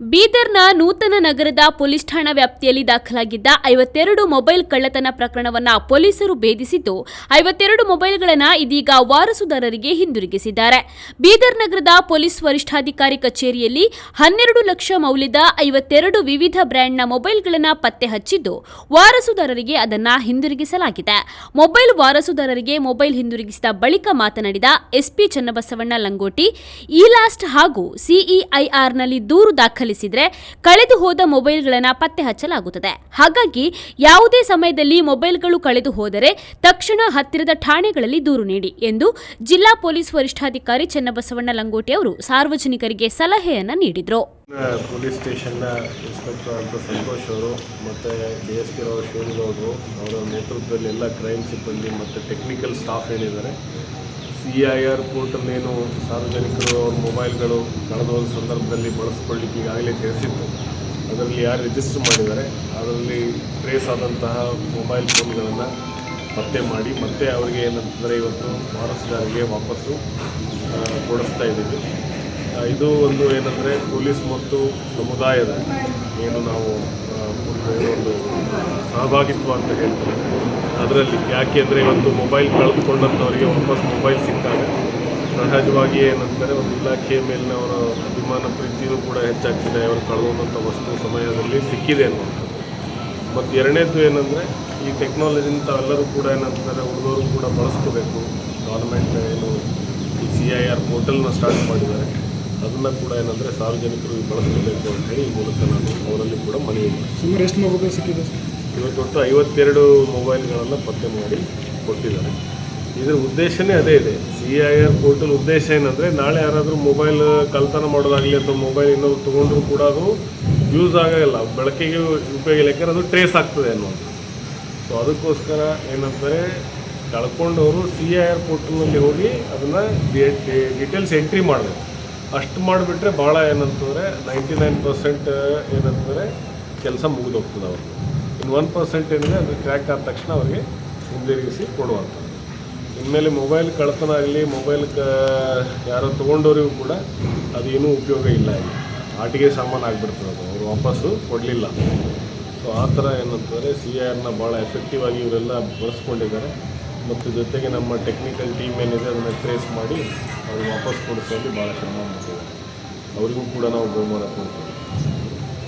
ಬೀದರ್ನ ನೂತನ ನಗರದ ಪೊಲೀಸ್ ಠಾಣಾ ವ್ಯಾಪ್ತಿಯಲ್ಲಿ ದಾಖಲಾಗಿದ್ದ ಐವತ್ತೆರಡು ಮೊಬೈಲ್ ಕಳ್ಳತನ ಪ್ರಕರಣವನ್ನ ಪೊಲೀಸರು ಭೇದಿಸಿದ್ದು, ಐವತ್ತೆರಡು ಮೊಬೈಲ್ಗಳನ್ನು ಇದೀಗ ವಾರಸುದಾರರಿಗೆ ಹಿಂದಿರುಗಿಸಿದ್ದಾರೆ. ಬೀದರ್ ನಗರದ ಪೊಲೀಸ್ ವರಿಷ್ಠಾಧಿಕಾರಿ ಕಚೇರಿಯಲ್ಲಿ ಹನ್ನೆರಡು ಲಕ್ಷ ಮೌಲ್ಯದ ಐವತ್ತೆರಡು ವಿವಿಧ ಬ್ರ್ಯಾಂಡ್ನ ಮೊಬೈಲ್ಗಳನ್ನು ಪತ್ತೆ ಹಚ್ಚಿದ್ದು, ವಾರಸುದಾರರಿಗೆ ಅದನ್ನು ಹಿಂದಿರುಗಿಸಲಾಗಿದೆ. ಮೊಬೈಲ್ ವಾರಸುದಾರರಿಗೆ ಮೊಬೈಲ್ ಹಿಂದಿರುಗಿಸಿದ ಬಳಿಕ ಮಾತನಾಡಿದ ಎಸ್ಪಿ ಚನ್ನಬಸವಣ್ಣ ಲಂಗೋಟಿ, ಇಲಾಸ್ಟ್ ಲಾಸ್ಟ್ ಹಾಗೂ ಸಿಇಐಆರ್ನಲ್ಲಿ ದೂರು ದಾಖಲಿಸಿದ್ರೆ ಕಳೆದು ಹೋದ ಮೊಬೈಲ್ಗಳನ್ನು ಪತ್ತೆ ಹಚ್ಚಲಾಗುತ್ತದೆ. ಹಾಗಾಗಿ ಯಾವುದೇ ಸಮಯದಲ್ಲಿ ಮೊಬೈಲ್ಗಳು ಕಳೆದು ಹೋದರೆ ತಕ್ಷಣ ಹತ್ತಿರದ ಠಾಣೆಗಳಲ್ಲಿ ದೂರು ನೀಡಿ ಎಂದು ಜಿಲ್ಲಾ ಪೊಲೀಸ್ ವರಿಷ್ಠಾಧಿಕಾರಿ ಚನ್ನಬಸವಣ್ಣ ಲಂಗೋಟಿ ಅವರು ಸಾರ್ವಜನಿಕರಿಗೆ ಸಲಹೆಯನ್ನು ನೀಡಿದರು. ಪೊಲೀಸ್ ಸ್ಟೇಷನ್ನ ಇನ್ಸ್ಪೆಕ್ಟರ್ ಅಂತ ಸಂತೋಷ್ ಅವರು ಮತ್ತು ಡಿ ಎಸ್ ಪಿ ರಾವ್ ಶಿವನಗೌಡರು ಅವರ ನೇತೃತ್ವದಲ್ಲಿ ಎಲ್ಲ ಕ್ರೈಮ್ ಸಿಬ್ಬಂದಿ ಮತ್ತು ಟೆಕ್ನಿಕಲ್ ಸ್ಟಾಫ್ ಏನಿದ್ದಾರೆ ಸಿ ಐ ಆರ್ ಪೋರ್ಟಲ್ಲೇನು ಸಾರ್ವಜನಿಕರು ಅವ್ರ ಮೊಬೈಲ್ಗಳು ಕಳೆದ ಹೋದ ಸಂದರ್ಭದಲ್ಲಿ ಬಳಸ್ಕೊಳ್ಳಿಕ್ಕೆ ಈಗಾಗಲೇ ತಿಳಿಸಿತ್ತು. ಅದರಲ್ಲಿ ಯಾರು ರಿಜಿಸ್ಟರ್ ಮಾಡಿದ್ದಾರೆ, ಅದರಲ್ಲಿ ಟ್ರೇಸ್ ಆದಂತಹ ಮೊಬೈಲ್ ಫೋನ್ಗಳನ್ನು ಪತ್ತೆ ಮಾಡಿ, ಮತ್ತೆ ಅವರಿಗೆ ಏನಂತಂದರೆ ಇವತ್ತು ವಾರಸುದಾರಿಗೆ ವಾಪಸ್ಸು ಕೊಡಿಸ್ತಾ ಇದ್ದೀವಿ. ಇದು ಒಂದು ಏನಂದರೆ ಪೊಲೀಸ್ ಮತ್ತು ಸಮುದಾಯದ ಏನು ನಾವು ಒಂದು ಸಹಭಾಗಿತ್ವ ಅಂತ ಹೇಳ್ತೀವಿ. ಅದರಲ್ಲಿ ಯಾಕೆ ಅಂದರೆ ಇವತ್ತು ಮೊಬೈಲ್ ಕಳೆದುಕೊಂಡಂಥವರಿಗೆ ವಾಪಸ್ ಮೊಬೈಲ್ ಸಿಕ್ಕಾಗ ಸಹಜವಾಗಿ ಏನಂತಾರೆ, ಒಂದು ಇಲಾಖೆಯ ಮೇಲಿನ ಅವರ ಅಭಿಮಾನ ಪ್ರೀತಿಯೂ ಕೂಡ ಹೆಚ್ಚಾಗ್ತಿದೆ. ಅವರು ಕಳೆದುಕೊಂಡಂಥ ವಸ್ತು ಸಮಯದಲ್ಲಿ ಸಿಕ್ಕಿದೆ ಅನ್ನುವಂಥದ್ದು. ಮತ್ತು ಎರಡನೇದು ಏನಂದರೆ, ಈ ಟೆಕ್ನಾಲಜಿನ ತಾವೆಲ್ಲರೂ ಕೂಡ ಏನಂತಾರೆ, ಹುಡುಗರು ಕೂಡ ಬಳಸ್ಕೋಬೇಕು. ಗೌರ್ಮೆಂಟ್ ಏನು ಈ ಸಿ ಐ ಆರ್ ಪೋರ್ಟಲ್ನ ಸ್ಟಾರ್ಟ್ ಮಾಡಿದ್ದಾರೆ. ಅದನ್ನು ಕೂಡ ಏನಂದರೆ ಸಾರ್ವಜನಿಕರು ಬಳಸ್ಕೋಬೇಕು ಅಂತ ಹೇಳಿ ಈ ಮೂಲಕ ನಾನು ಅವರಲ್ಲಿ ಕೂಡ ಮನವಿ ಮಾಡಿ ಸುಮಾರು ಎಷ್ಟು ಮೊಬೈಲ್ ಸಿಕ್ಕಿದೆ ಇವತ್ತು ಒಟ್ಟು ಐವತ್ತೆರಡು ಮೊಬೈಲ್ಗಳನ್ನು ಪತ್ತೆ ಮಾಡಿ ಕೊಟ್ಟಿದ್ದಾರೆ. ಇದರ ಉದ್ದೇಶನೇ ಅದೇ ಇದೆ. ಸಿ ಐ ಆರ್ ಪೋರ್ಟಲ್ ಉದ್ದೇಶ ಏನಂದರೆ, ನಾಳೆ ಯಾರಾದರೂ ಮೊಬೈಲ್ ಕಲ್ತನ ಮಾಡೋದಾಗಲಿ ಅಥವಾ ಮೊಬೈಲ್ ಇನ್ನೊಂದು ತೊಗೊಂಡ್ರು ಕೂಡ ಅದು ಯೂಸ್ ಆಗೋಲ್ಲ. ಬಳಕೆಗೆ ಉಪಯೋಗ ಇಲ್ಲ, ಯಾಕಂದ್ರೆ ಅದು ಟ್ರೇಸ್ ಆಗ್ತದೆ ಅನ್ನೋದು ಸೊ ಅದಕ್ಕೋಸ್ಕರ ಏನಂತಾರೆ, ಕಳ್ಕೊಂಡವರು ಸಿ ಐ ಆರ್ ಪೋರ್ಟಲ್ನಲ್ಲಿ ಹೋಗಿ ಅದನ್ನು ಡೀಟೇಲ್ಸ್ ಎಂಟ್ರಿ ಮಾಡಬೇಕು. ಅಷ್ಟು ಮಾಡಿಬಿಟ್ರೆ ಭಾಳ ಏನಂತಂದರೆ, ನೈಂಟಿ ನೈನ್ ಪರ್ಸೆಂಟ್ ಏನಂತಾರೆ ಕೆಲಸ ಮುಗಿದೋಗ್ತದೆ ಅವ್ರಿಗೆ ಇನ್ನು ಒನ್ ಪರ್ಸೆಂಟ್ ಏನಿದೆ, ಅದು ಕ್ರ್ಯಾಕ್ ಆದ ತಕ್ಷಣ ಅವರಿಗೆ ಹಿಂದಿರುಗಿಸಿ ಕೊಡುವಂಥದ್ದು ಇನ್ಮೇಲೆ ಮೊಬೈಲ್ ಕಳ್ತನ ಆಗಲಿ ಮೊಬೈಲ್ ಕ ಯಾರೋ ತೊಗೊಂಡವರಿಗೂ ಕೂಡ ಅದೇನೂ ಉಪಯೋಗ ಇಲ್ಲ ಆಟಿಗೆ ಸಾಮಾನು ಆಗಿಬಿಡ್ತದೆ ಅದು. ಅವರು ವಾಪಸ್ಸು ಕೊಡಲಿಲ್ಲ. ಸೊ ಆ ಥರ ಏನಂತಂದರೆ ಸಿ ಆರ್ನ ಭಾಳ ಎಫೆಕ್ಟಿವ್ ಆಗಿ ಇವರೆಲ್ಲ ಬಳಸ್ಕೊಂಡಿದ್ದಾರೆ. ಮತ್ತು ಜೊತೆಗೆ ನಮ್ಮ ಟೆಕ್ನಿಕಲ್ ಟೀಮ್ ಏನಿದೆ, ಅದನ್ನು ಟ್ರೇಸ್ ಮಾಡಿ ಅವ್ರಿಗೆ ವಾಪಸ್ ಕೊಡಿಸೋದು ಭಾಳ ಶ್ರಮ ಮಾಡ್ತಿದ್ದಾರೆ. ಅವರಿಗೂ ಕೂಡ ನಾವು ಬಹುಮಾನ ಕೊಡ್ತೀವಿ.